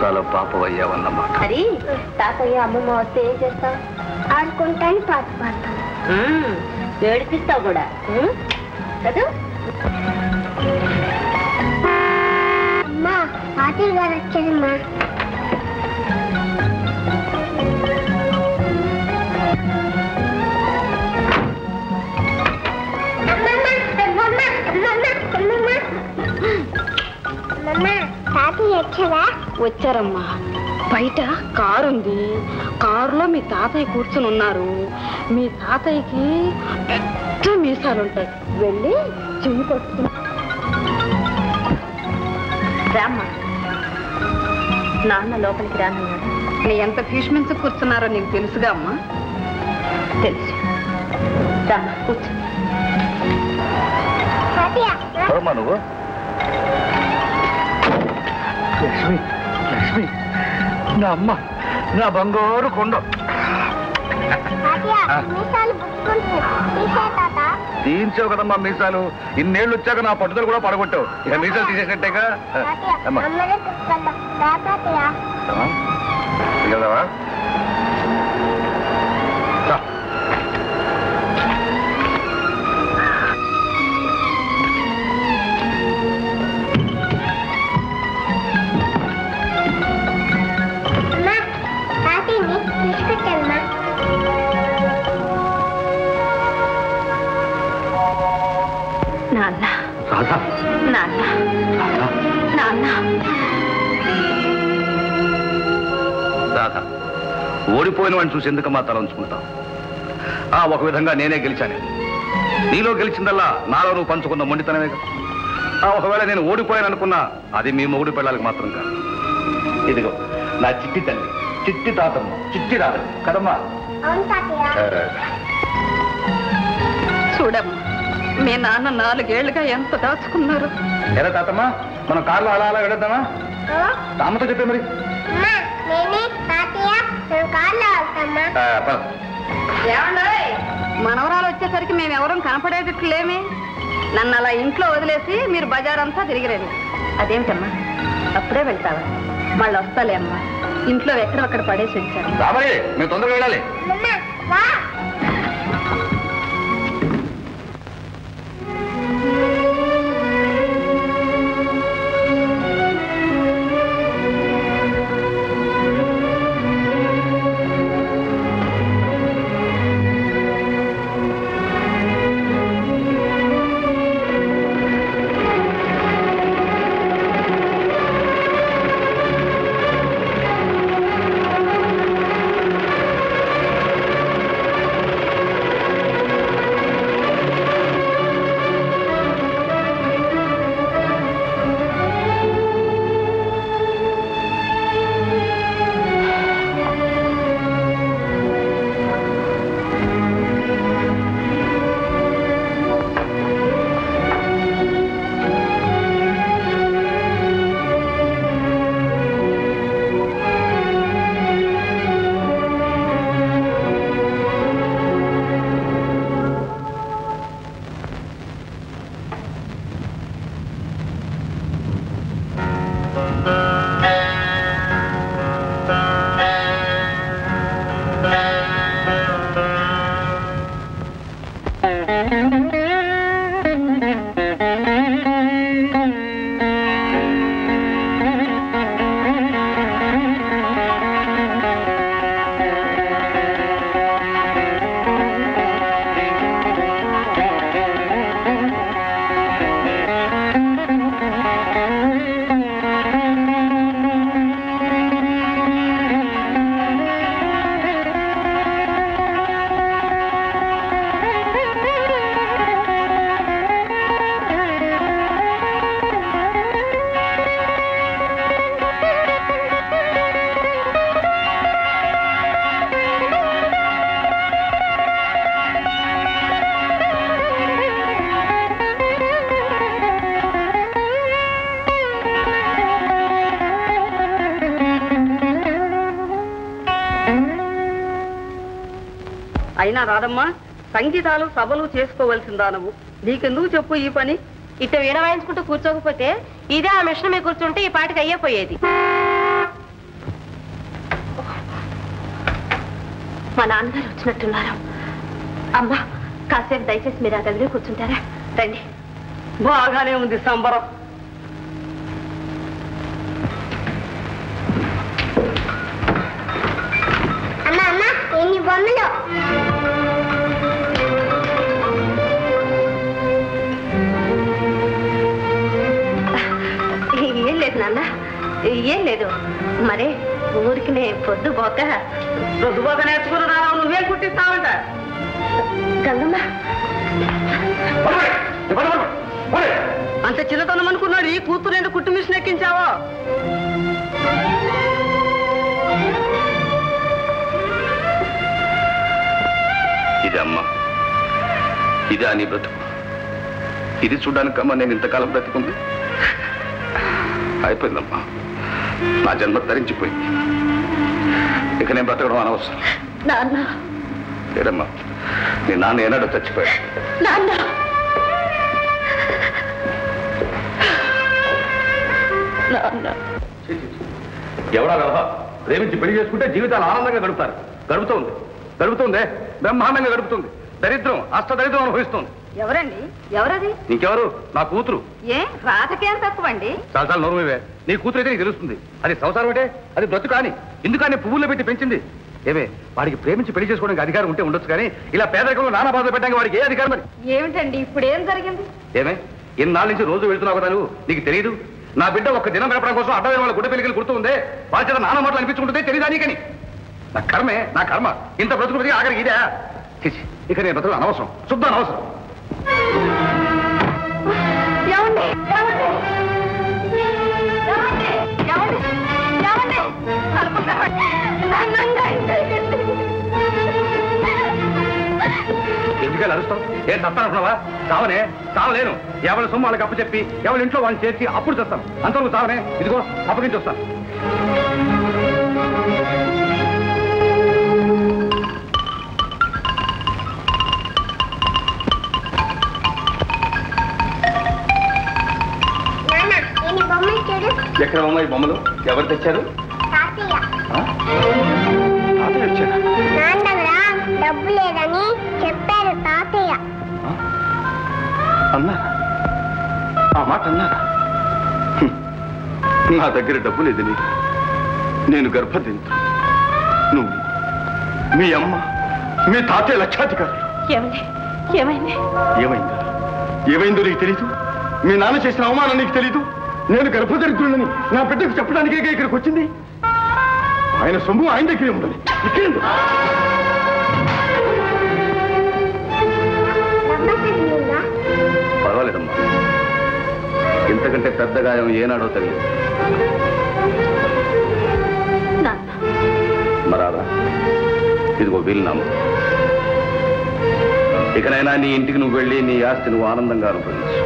పాపవయ్యావన్నమాట. మరి తాతయ్య అమ్మమ్మ వస్తే ఏం చేస్తావు? ఆడుకుంటాను పాట పాడతాను ఏడిపిస్తావు కూడా. చదువు. అమ్మా పాటిల్ గారు వచ్చారమ్మా వచ్చారమ్మా. బయట కారు ఉంది కారులో మీ తాతయ్య కూర్చుని ఉన్నారు. మీ తాతయ్యకి పెద్ద మీసాలు ఉంటాయి వెళ్ళి చెయ్యి పట్టుకుని రామ్మా. నాన్న లోపలికి రానన్నాడు. నీ ఎంత భీష్మించి కూర్చున్నారో నీకు తెలుసుగా అమ్మా. తెలుసు. రామ్మా కూర్చో. నువ్వు? లక్ష్మి. లక్ష్మి నా అమ్మ నా బంగారు కొండ. తీయించావు కదమ్మా మీసాలు. ఇన్నేళ్ళు వచ్చాక నా పట్టుదల కూడా పడగొట్టావు. ఇక మీసాలు తీసేసినట్టేగా? అమ్మా. ఓడిపోయిన వాడిని చూసి ఎందుకమ్మా తల ఉంచుకుంటావు ఆ ఒక విధంగా నేనే గెలిచాను. నీలో గెలిచిందల్లా నాలో నువ్వు పంచుకున్న మొండితనమే కదా. ఆ ఒకవేళ నేను ఓడిపోయాను అనుకున్నా అది మీ మొగుడు పిల్లలకి మాత్రం కాదు. ఇదిగో నా చిట్టి తల్లి చిట్టి తాతమ్మ చిట్టి రాదు కదమ్మా? చూడమ్మా మీ నాన్న నాలుగేళ్ళుగా ఎంత దాచుకున్నారు? ఎరా తాతమ్మ? మనం కార్లో అలా అలా వెళదామా ఓ, తామతో చెప్పే మరి. మనవరాలు వచ్చేసరికి మేము ఎవరం కనపడేటట్లు లేమే నన్ను అలా ఇంట్లో వదిలేసి మీరు బజారంతా తిరిగిరండి. అదేమిటమ్మా? అప్పుడే వెళ్తావా? మళ్ళీ వస్తాలే అమ్మా. ఇంట్లో ఎక్కడొక్కడ పడేసి తొందరగా వెళ్ళాలి. అయినా రాదమ్మా సంగీతాలు సభలు చేసుకోవలసిందా నువ్వు? నీకెందుకు చెప్పు ఈ పని? ఇట్ట వీణ వాయించుకుంటూ కూర్చోకపోతే ఇదే ఆ మిషన్ మీద కూర్చుంటే ఈ పాటికి అయ్యేపోయేది. మా నాన్నగారు వచ్చినట్టున్నారు. అమ్మా కాసేపు దయచేసి మీరు ఆ గదిలో కూర్చుంటారా? రండి. బాగానే ఉంది సంబరం. ఏం లేదు. మరే ఊరికి పొద్దు పోక రొద్దుబాగా నేర్చుకున్నా నువ్వేం కుట్టిస్తావంట గంగమ్మ. అంత చిన్నతనం అనుకున్నాడు ఈ కూతురు ఎందుకు కుట్టు మిషన్ ఎక్కించావో? ఇది అమ్మ. ఇది అని బ్రతుకు. ఇది చూడడానికమ్మా నేను ఇంతకాలం బ్రతికుంది. అయిపోయిందమ్మా. నా జన్మ తరించిపోయింది. ఇక నేను బ్రతకడం అనవసరం. నాన్న. లేదమ్మా నీ నాన్న ఏనాడో చచ్చిపోయాడు. నాన్న. నాన్న. ఎవడా కదా ప్రేమించి పెళ్ళి చేసుకుంటే జీవితాలు ఆనందంగా గడుపుతారు. గడుపుతోంది. గడుపుతుందే. బ్రహ్మాండంగా గడుపుతుంది. దరిద్రం అష్ట దరిద్రం అనుభవిస్తుంది. ఎవరండి? ఎవరది? ఇంకెవరు? నా కూతురు. ఏ రాతకేం తక్కువండి. చాలా చాలా నోరుమేవే. నీ కూతురు అయితే నీకు తెలుస్తుంది. అది సంసారం అంటే అది బ్రతు కాని. ఎందుకని పువ్వుల్లో పెట్టి పెంచింది? ఏమే వాడికి ప్రేమించి పెళ్ళి చేసుకోవడానికి అధికారం ఉంటే ఉండొచ్చు కానీ ఇలా పేదరికంలో నానా బాధ పెట్టడానికి వాడికి ఏ అధికారం మరి? ఏమిటండి ఇప్పుడు ఏం జరిగింది? ఏమే ఇన్నాళ్ళ నుంచి రోజు వెళ్తున్నావు కదా నువ్వు? నీకు తెలియదు నా బిడ్డ ఒక్క దినం గడపడం కోసం అడ్డమైన వాళ్ళ గుడ్డ పెళ్ళికలు కుడుతూ ఉందే? వాళ్ళ చేత నాన్న మాటలు అనిపించుకుంటుందే తెలియదా నీకని? నా కర్మే నా కర్మ. ఇంత బ్రతుకు ఆఖరికి ఇదే? ఇక నేను బ్రతుకు అనవసరం. శుద్ధ అనవసరం. ఏమండి? ఏమండి? ఎందుకని అరుస్తావు? ఏం చస్తానుకున్నావా చావనే? చావలేను. ఎవరి సొమ్ము వాళ్ళకి అప్పు చెప్పి ఎవరి ఇంట్లో వాళ్ళని చేర్చి అప్పుడు చేస్తాను అంతవరకు చావనే. ఇదిగో అప్పగించి వస్తాను చూడు ఎక్కడ అమ్మాయి బొమ్మలు ఎవరు తెచ్చారు? తాతయ్య. వచ్చారా? డబ్బు లేదని చెప్పారు తాతయ్య. అన్నారా? ఆ మాట అన్నారా. నా దగ్గర డబ్బు లేదు నీకు. నేను గర్భధింతు నువ్వు మీ అమ్మ మీ తాతయ్య లక్షాధికారులు. ఏమైందా? ఏమైందో నీకు తెలీదు? మీ నాన్న చేసిన అవమానం నీకు తెలీదు? నేను గర్భదరిద్రులని నా బిడ్డకు చెప్పడానికే ఇక్కడికి వచ్చింది? ఆయన సొమ్ము ఆయన దగ్గరే ఉండాలి. ఇక్కడే పర్వాలేదమ్మా. ఇంతకంటే పెద్ద గాయం ఏనాడో తెలియదు. మరాదా ఇదిగో వీలునామా. ఇకనైనా నీ ఇంటికి నువ్వు వెళ్ళి నీ ఆస్తి నువ్వు ఆనందంగా అనుభవించు.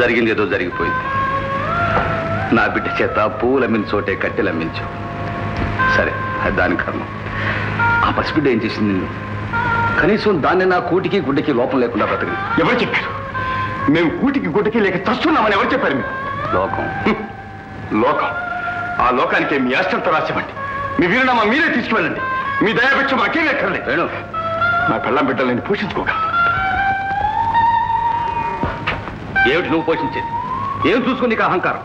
జరిగింది ఏదో జరిగిపోయింది. నా బిడ్డ చేత పువ్వులు అమ్మిన చోటే కట్టెలు అమ్మించు. సరే అది దాని కర్మ. ఆ పసిబిడ్డ ఏం చేసింది నిన్ను? కనీసం దాన్ని నా కూటికి గుడ్డకి లోపం లేకుండా బ్రతకని. ఎవరు చెప్పారు? మేము కూటికి గుడ్డకి లేక చస్తున్నామని ఎవరు చెప్పారు మీకు? లోకం. లోకం. ఆ లోకానికి మీ అష్టంతో రాసివ్వండి మీ వీరునామా మీరే తీసుకువెళ్ళండి. మీ దయాపక్షం మాకేం ఎక్కర్లేదు నా పెళ్ళం బిడ్డలని పోషించుకోగలను ఏమిటి నువ్వు పోషించేది? ఏం చూసుకుని నీకు అహంకారం?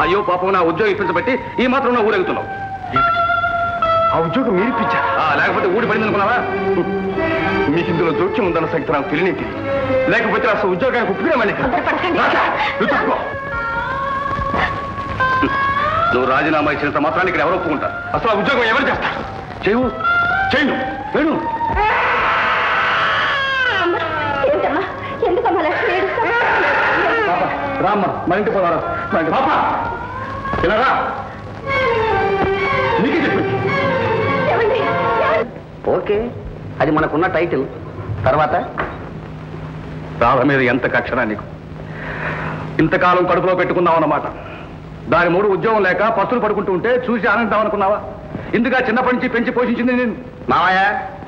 అయ్యో పాపం నా ఉద్యోగం ఇప్పించబట్టి ఈ మాత్రం నా ఊరెగుతున్నావు. ఆ ఉద్యోగం మీరు ఇప్పించారు ఆ, లేకపోతే ఊడి పడింది అనుకున్నావా? మీకు ఇందులో జోక్యం ఉందన్న సంగతి నాకు తెలియనే తెలియదు లేకపోతే అసలు ఉద్యోగానికి తప్పుకో నువ్వు రాజీనామా ఇచ్చినంత మాత్రాన్ని ఇక్కడ ఎవరు ఒప్పుకుంటారు? అసలు ఆ ఉద్యోగం ఎవరు చేస్తారు? చేయవు చేయను వేణు. రామ్మ మన ఇంటి పోదారా మన ఇంటి పాప! ఇలా రా నీకే చెప్పింది ఏమండి? ఏమండి? ఓకే అది మనకున్న టైటిల్. తర్వాత? రాధ మీద ఎంత కక్షరా నీకు? ఇంతకాలం కడుపులో పెట్టుకున్నావు అన్నమాట. దాని మూడు ఉద్యోగం లేక పస్తులు పడుకుంటూ ఉంటే చూసి ఆనందం అనుకున్నావా? ఇందుగా చిన్నప్పటి నుంచి పెంచి పోషించింది నేను. మావయ్య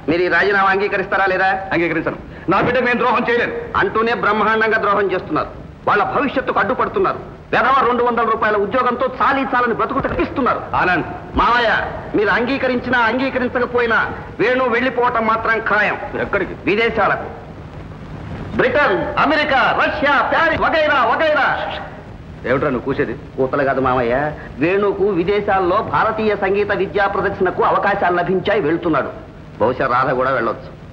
మీరు ఈ రాజీనామా అంగీకరిస్తారా లేదా? అంగీకరించను. నా బిడ్డకు నేను ద్రోహం చేయలేను. అంటూనే బ్రహ్మాండంగా ద్రోహం చేస్తున్నారు. వాళ్ళ భవిష్యత్తుకు అడ్డుపడుతున్నారు వెధవ రెండు వందల రూపాయల ఉద్యోగంతో చాలీ చాలని బ్రతుకు తప్పిస్తున్నారు ఆనంద్ మావయ్య మీరు అంగీకరించినా అంగీకరించకపోయినా వేణు వెళ్ళిపోవటం మాత్రం ఖాయం. ఎక్కడికి? విదేశాలకు. బ్రిటన్ అమెరికా రష్యా ప్యారిస్ వగైరా వగైరా. ఏమిట్రా నువ్వు కూసేది? కూతలు కాదు మామయ్య వేణుకు విదేశాల్లో భారతీయ సంగీత విద్యా ప్రదర్శనకు అవకాశాలు లభించాయి వెళ్తున్నాడు. బహుశా రాధ కూడా వెళ్ళొచ్చు.